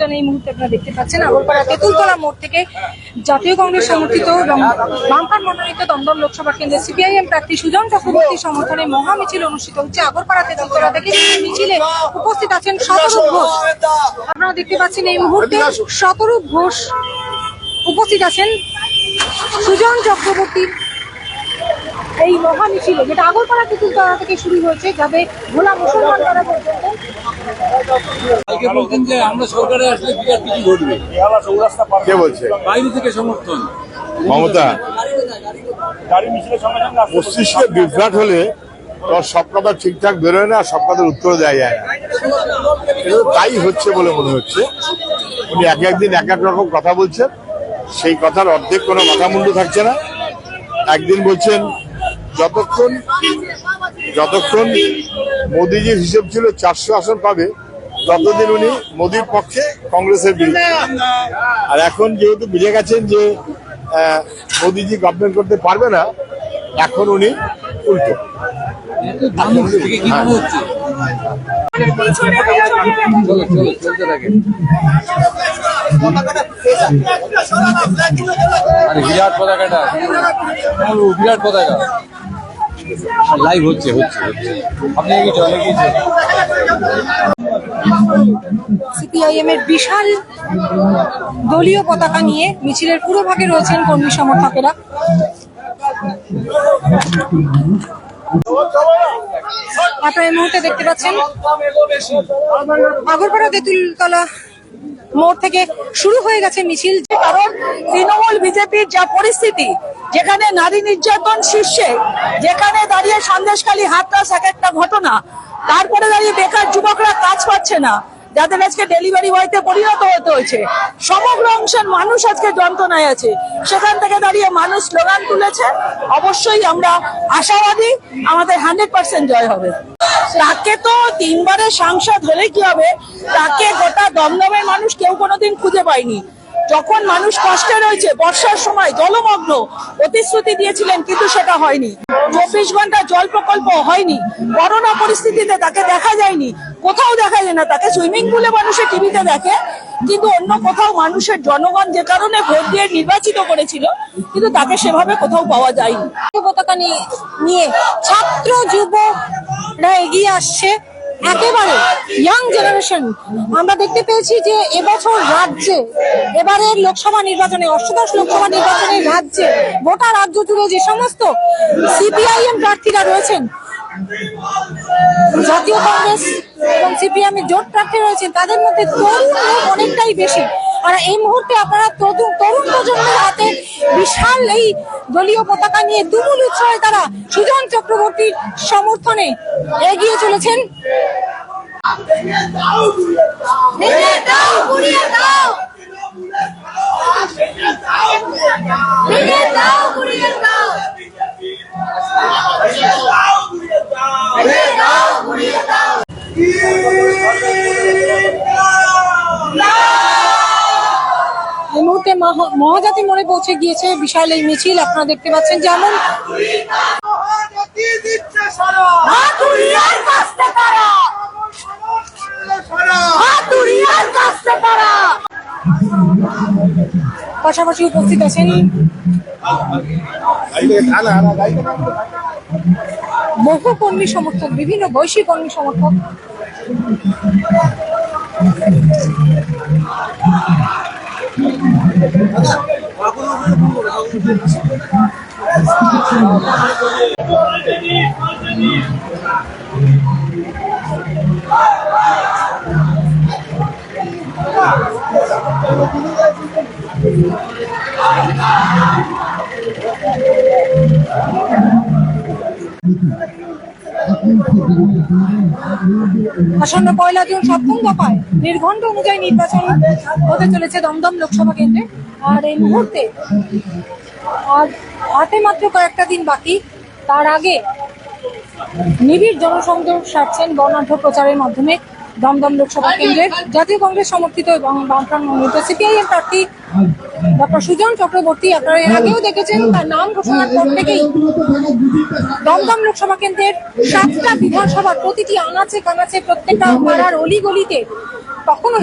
যান এই মুহূর্তে আপনারা দেখতে পাচ্ছেন। আগরপাড়া তেঁতুলতলা মোড় থেকে জাতীয় কংগ্রেস সমর্থিত এবং বামফ্রন্ট মনোনীত দমদম লোকসভা কেন্দ্রে সিপিআইএম প্রার্থী সুজন চক্রবর্তীর সমর্থনে মহা মিছিল অনুষ্ঠিত হচ্ছে। আগরপাড়া তেঁতুলতলা থেকে মিছিলে উপস্থিত আছেন শতরূপ ঘোষ। আপনারা দেখতে পাচ্ছেন এই মুহূর্তে শতরূপ ঘোষ উপস্থিত আছেন সুজন চক্রবর্তীর এই মহা মিছিলে যেটা আগরপাড়া তেঁতুলতলা থেকে শুরু হয়েছে যাবে ভোলা মুসলমান পাড়া পর্যন্ত কালকে বলতেন যে আমরা সরকারে আসলে বিরাট কিছু ঘটবে? কে বলছে? বাইরে থেকে সমর্থন। মমতা? মস্তিষ্কে বিভ্রাট হলে তোর সব কথা ঠিকঠাক বেরোয় না সব কথার উত্তর দেওয়া যায় না। এটা তো তাই হচ্ছে বলে মনে হচ্ছে। উনি এক একদিন এক এক রকম কথা বলছেন। সেই কথার অর্ধেক কোনো মাথা মুন্ডু থাকছে না। একদিন বলছেন যতক্ষণ যতক্ষণ মোদিজির হিসেব ছিল চারশো আসন পাবে, ততদিন উনি মোদির পক্ষে কংগ্রেসের বিরুদ্ধে। আর এখন যেহেতু বুঝে গেছেন যে মোদিজি গভর্নমেন্ট করতে পারবে না, এখন উনি উল্টো। বিরাট পতাকাটা। বিরাট পতাকা। লাইভ হচ্ছে হচ্ছে হচ্ছে। আপনি এগিয়েছে অনেক গিয়েছে সিপিআইএম এর বিশাল দলীয় পতাকা নিয়ে মিছিলের পুরো ভাগে রয়েছেন কর্মী সমর্থকেরা। আপনারা এই মুহূর্তে দেখতে পাচ্ছেন আগরপাড়া তেঁতুলতলা মোড় থেকে শুরু হয়ে গেছে মিছিল কারণ তৃণমূল বিজেপির যা পরিস্থিতি, যেখানে নারী নির্যাতন শীর্ষে, যেখানে দাঁড়িয়ে সন্দেশখালী হাতরাস এক একটা ঘটনা, তারপরে দাঁড়িয়ে বেকার যুবকরা কাজ পাচ্ছে না যাদের আজকে ডেলিভারি বয়তে পরিণত হতে হয়েছে। সমগ্র অংশের মানুষ আজকে যন্ত্রণায় আছে। সেখান থেকে দাঁড়িয়ে মানুষ স্লোগান তুলেছে। অবশ্যই আমরা আশাবাদী আমাদের হান্ড্রেড পার্সেন্ট জয় হবে। তাকে তো তিনবারের সাংসদ হলে কি হবে? তাকে গোটা দমদমের মানুষ কেউ কোনোদিন খুঁজে পায়নি। যখন মানুষ কষ্টে রয়েছে, বর্ষার সময় জলমগ্ন প্রতিশ্রুতি দিয়েছিলেন, কিন্তু সেটা হয়নি। চব্বিশ ঘণ্টা জল প্রকল্প হয়নি। করোনা পরিস্থিতিতে তাকে দেখা যায়নি। কোথাও দেখা যায় না, তাকে সুইমিং পুলে মানুষে টিভিতে দেখে, কিন্তু অন্য কোথাও মানুষের জনগণ যে কারণে ভোট দিয়ে নির্বাচিত করেছিল, কিন্তু তাকে সেভাবে কোথাও পাওয়া যায়নি। পতাকা নিয়ে ছাত্র যুবরা এগিয়ে আসছে। একেবারে ইয়াং জেনারেশন আমরা দেখতে পেয়েছি যে এবছর রাজ্যে, এবারের লোকসভা নির্বাচনে, অষ্টাদশ লোকসভা নির্বাচনে রাজ্যে, গোটা রাজ্য জুড়ে যে সমস্ত সিপিআইএম প্রার্থীরা রয়েছেন, জাতীয় কংগ্রেস এবং সিপিএম জোট প্রার্থী রয়েছেন, তাদের মধ্যে তরুণ অনেকটাই বেশি। আর এই মুহূর্তে আপনারা তরুণ প্রজন্মের হাতে বিশাল এই দলীয় পতাকা নিয়ে তুমুল উৎসাহে তারা সুজন চক্রবর্তীর সমর্থনে এগিয়ে চলেছেন। দাও মুহূর্তে মহাজাতি মোড়ে পৌঁছে গিয়েছে। বিশাল এই মিছিল আপনারা দেখতে পাচ্ছেন যেমন পাশাপাশি উপস্থিত আছেন বহু কর্মী সমর্থক বিভিন্ন বয়সী কর্মী সমর্থক। আসন্ন পয়লা জুন সপ্তম দফায়। নির্ঘণ্ট অনুযায়ী নির্বাচন হতে চলেছে দমদম লোকসভা কেন্দ্রে। আর এই মুহূর্তে আর হাতে মাত্র কয়েকটা দিন বাকি। তার আগে নিবিড় জনসংযোগ সারছেন বর্ণাঢ্য প্রচারের মাধ্যমে দমদম লোকসভা কেন্দ্রের। জাতীয় কংগ্রেস সমর্থিত এবং বামফ্রন্ট মনোনীত সিপিআইএম প্রার্থী ডক্টর সুজন চক্রবর্তী, আপনারা এর আগেও দেখেছেন, তার নাম ঘোষণার পর থেকেই দমদম লোকসভা কেন্দ্রের সাতটা বিধানসভার প্রতিটি আনাচে কানাচে প্রত্যেকটা পাড়ার অলিগলিতে কখনো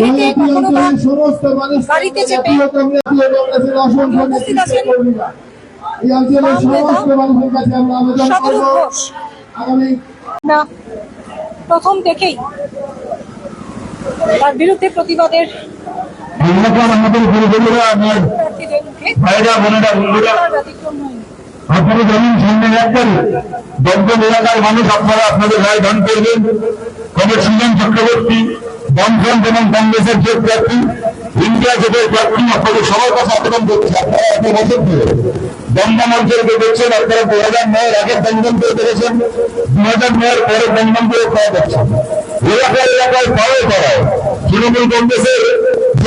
প্রথম থেকেই তার বিরুদ্ধে প্রতিবাদের ধন্যবাদ আমাদের গুরুগুরুরা পরে পাওয়া যাচ্ছে এলাকায় এলাকায় পাড়ায় পাড়ায় তৃণমূল কংগ্রেসের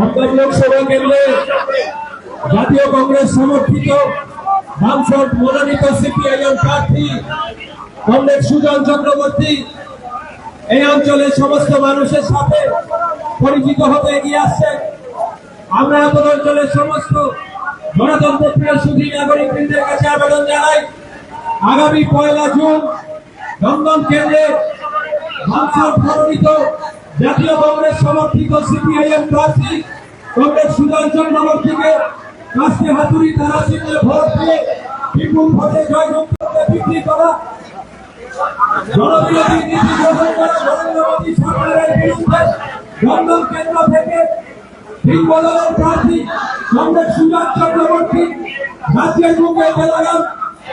দমদম লোকসভা কেন্দ্রে জাতীয় কংগ্রেস সমর্থিত বামফ্রন্ট মনোনীত সিপিআইএম প্রার্থী কংগ্রেস সুজন চক্রবর্তী। এই অঞ্চলের সমস্ত মানুষের সাথে পরিচিত হতে এগিয়ে আসছেন। আমরা আমাদের অঞ্চলের সমস্ত গণতন্ত্র প্রিয় সুধী নাগরিকবৃন্দের কাছে আবেদন জানাই, আগামী পয়লা জুন দমদম কেন্দ্রে বামফ্রন্ট মনোনীত জাতীয় কংগ্রেস সমর্থিত সিপিআইএম প্রার্থী কংগ্রেস সুজন চক্রবর্তীকে কাস্তে হাতুড়ি তারা চিহ্নে ভোট দিয়ে বিপুল ভোটে জয়যুক্ত করে বিক্রি করা। জনবিরোধী নীতি গ্রহণ নরেন্দ্র মোদী সরকারের বিরুদ্ধে কেন্দ্র থেকে প্রার্থী কংগ্রেস সুজন চক্রবর্তী রাজ্যের মুখে জেলাগাম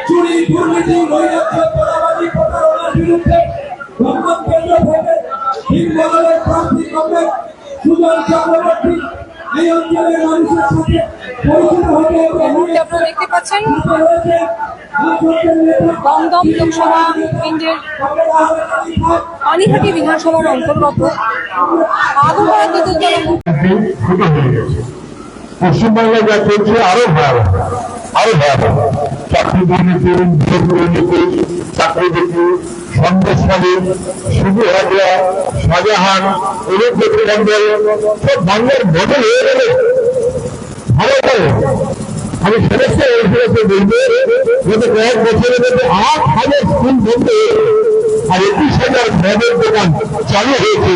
চুরি, দুর্নীতি, নৈরাজ্য প্রতারণার বিরুদ্ধে থেকে প্রার্থী সুজন চক্রবর্তী এই অঞ্চলের মানুষের সাথে পরিচিত হতে হবে। আপনারা দেখতে পাচ্ছেন দমদম লোকসভা কেন্দ্রের পানিহাটি বিধানসভার অন্তর্গত। আগুনপাড়া তেঁতুলতলা ফুটো হয়ে গেছে পশ্চিমবাংলায় যা চলছে আরও ভয়াবহ। আরও ভয়াবহ। চাকরি দুর্নীতি ভোট দুর্নীতি চাকরি বিক্রি সন্দেশকালী শুধু হাজরা শাহজাহান, এদের প্রতিবন্ধক সব বাংলার বদল হয়ে গেল। ভালো করে। আমি সমস্ত অঞ্চলকে বলব, গত কয়েক বছরের মধ্যে আট হাজার স্কুল বন্ধ হয়েছে আর একুশ হাজার মদের দোকান চালু হয়েছে।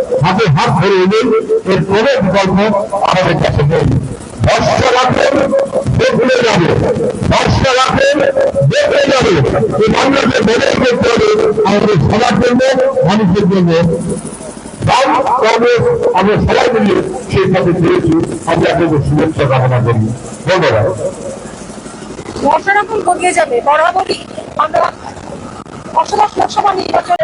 হাতে হাত ধরে এগোই এর কোনো বিকল্প আমাদের কাছে নেই। ভরসা রাখবেন দেখলে যাবে। ভরসা রাখবেন দেখলে যাবে। এই বাংলাকে বদল করতে হবে আমাদের সবার জন্য মানুষের জন্য। আমরা সবাই মিলে সেই পথে চলেছি। আমরা আপনাদের শুভেচ্ছা কামনা করি। ধন্যবাদ। বর্ষা এখন বদলে যাবে বরাবরই আমরা অষ্টাদশ লোকসভা নির্বাচনে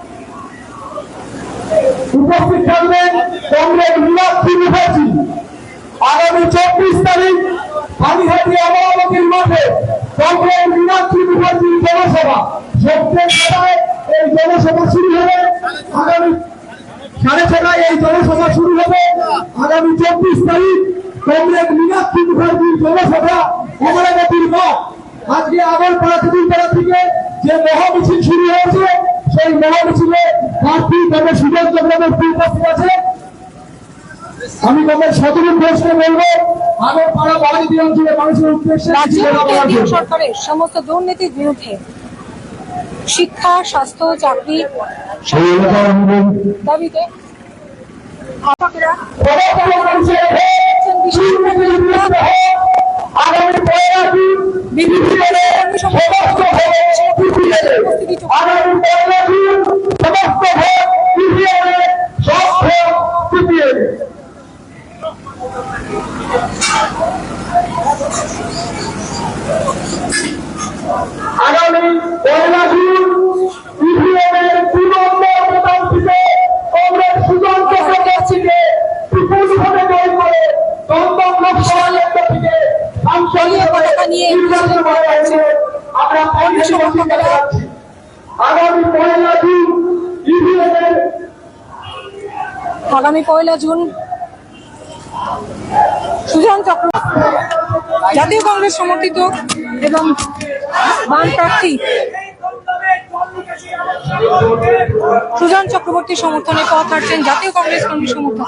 উপস্থিত থাকবেন কংগ্রেস মীনাক্ষী মুখার্জি আগামী চব্বিশ তারিখ পানিহাটি অমরাবতীর মাঠে কংগ্রেস মীনাক্ষী মুখার্জির জনসভা। সত্যের ছটায় এই জনসভা শুরু হবে আগামী সাড়ে ছটায় এই জনসভা শুরু হবে। আগামী চব্বিশ তারিখ কংগ্রেস মীনাক্ষী মুখার্জির জনসভা অমরাবতীর মাঠ। আজকে আগরপাড়া থেকে যে মহামিছিল শুরু হয়েছে সেই মহামিছিলে প্রার্থী সুজন চক্রবর্তী উপস্থিত আছে। আমি কমরেড সদরুল ঘোষকে বলব আগর পাড়া বাড়ি অঞ্চলে মানুষের উদ্দেশ্যে। সরকারের সমস্ত দুর্নীতির বিরুদ্ধে শিক্ষা স্বাস্থ্য চাকরি দাবিতে জুন বিপিএলে সমস্ত সমস্ত ভোট বিপিএলে সব ভোট বিপিএলে আগামী পয়লা জুন ইভিএমের দু নম্বর বোতাম থেকে কংগ্রেস সুজন চক্রবর্তীকে বিপুল ভোটে জয় করে দমদম লোকসভা কেন্দ্র থেকে সাংসদ দলীয় পতাকা নিয়ে নির্বাচন করা হয়েছে আমরা কংগ্রেস বক্তব্য রাখছি আগামী পয়লা জুন ইভিএমের আগামী পয়লা জুন সুজান চক্র জাতীয় কংগ্রেস সমর্থিত এবং বাম প্রার্থী সুজন চক্রবর্তী সমর্থনে পথ হাঁটছেন জাতীয় কংগ্রেস কর্মী সমর্থক।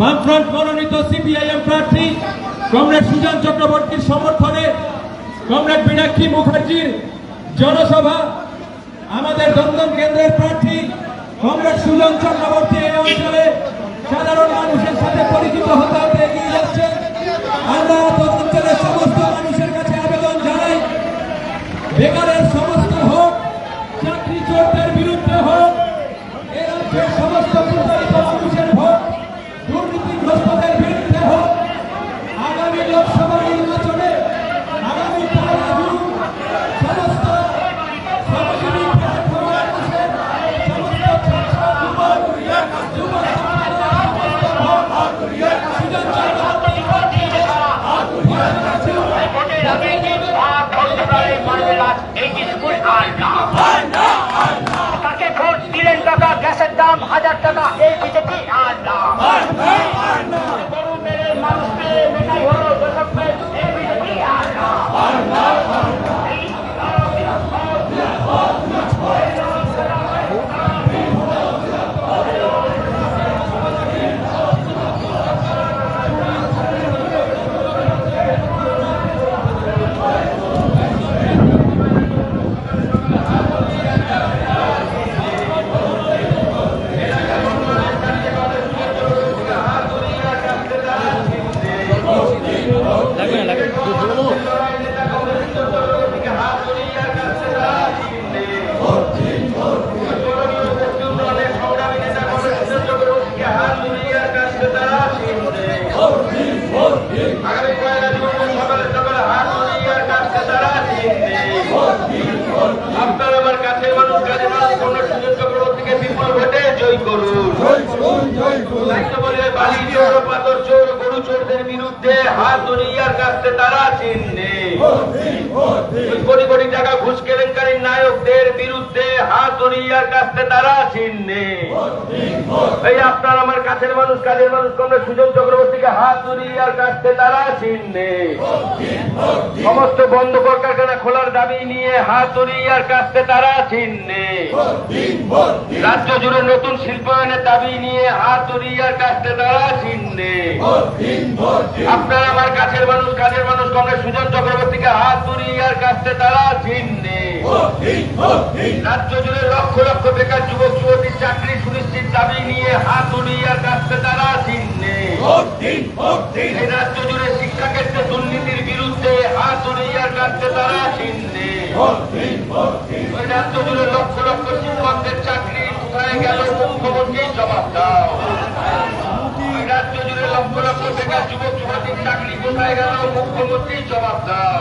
বামফ্রন্ট মনোনীত সিপিআইএম প্রার্থী কমরেড সুজন চক্রবর্তীর সমর্থনে কমরেড মীনাক্ষী মুখার্জির জনসভা। আমাদের দমদম কেন্দ্রের প্রার্থী কমরেড সুজন চক্রবর্তী এই অঞ্চলে সাধারণ মানুষের সাথে পরিচিত হতে হতে এগিয়ে যাচ্ছেন। আমরা অঞ্চলের সমস্ত মানুষের কাছে আবেদন জানাই বেকারের সমস্ত হোক চাকরি চোরদের বিরুদ্ধে হোক এ রাজ্যের সমস্ত প্রতারিত মানুষের ভোট দুর্নীতিগ্রস্তদের বিরুদ্ধে হোক আগামী লোকসভা নির্বাচনে আগামী পয়লা জুন সমস্ত শ্রমজীবী প্ল্যাটফর্মের মানুষের সমস্ত ছাত্র যুবক যুব সমাজের সমস্ত ভোট সুজন চক্রবর্তী তাকে ভোট দিলেন টাকা গ্যাসের দাম হাজার টাকা এই বিজেপি আর না গরু মেরে মানুষ মেরে মেটাই হলো দশক মেরে এই বিজেপি আর না বিরুদ্ধে হাত দুনিয়ার কাছে তারা চিহ্নে কোটি কোটি টাকা ঘুষ কেলেঙ্কারী নায়কদের বিরুদ্ধে হাত দুনিয়ার কাছে তারা চিহ্নে এই আপনার আমার কাছের মানুষ, কাজের মানুষ সুজন চক্রবর্তীকে হাত দুনিয়ার কাছে তারা সমস্ত বন্ধ খোলার দাবি নিয়ে হাত দুনিয়ার কাছে তারা রাজ্য জুড়ে নতুন শিল্পায়নের দাবি নিয়ে হাত দুনিয়ার কাছে তারা চিহ্নে আপনার আমার কাছের মানুষ, কাজের মানুষ কংগ্রেস সুজন চক্রবর্তীকে হাত দুনিয়ার কাছে তারা চিহ্নে রাজ্য জুড়ে লক্ষ লক্ষ বেকার যুবক যুবতীর চাকরি সুনিশ্চিত দাবি নিয়ে হাত উড়িয়ে কাঁদতে তারা চিহ্নে রাজ্য জুড়ে শিক্ষাক্ষেত্রে দুর্নীতির বিরুদ্ধে হাত উড়িয়ে কাঁদতে তারা চিহ্নে রাজ্য জুড়ে লক্ষ লক্ষ শিক্ষকদের চাকরি কোথায় গেল মুখ্যমন্ত্রী জবাব দাও? রাজ্য জুড়ে লক্ষ লক্ষ বেকার যুবক যুবতীর চাকরি কোথায় গেল মুখ্যমন্ত্রী জবাব দাও?